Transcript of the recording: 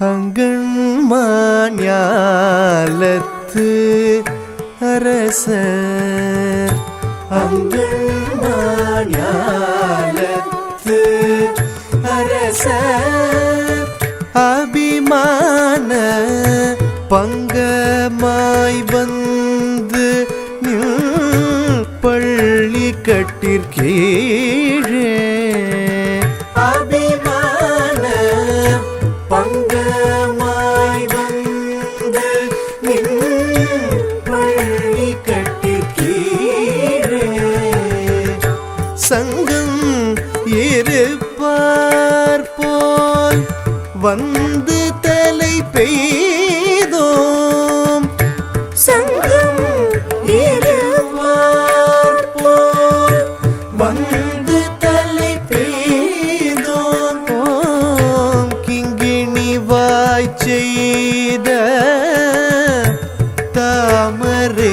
அங்கண்மாஞாலத்து அரசர் அங்கண்மாஞாலத்து அரச. அபிமான பங்கமாய் வந்து பள்ளி கட்டிற்கீழே. சங்கம் இருப்பார் போல் வந்து தலை பெய்தோம். சங்கம் இருப்பார் போல் வந்து தலை பெய்தோம். கிங்கிணி வாய் செய்த தாமரை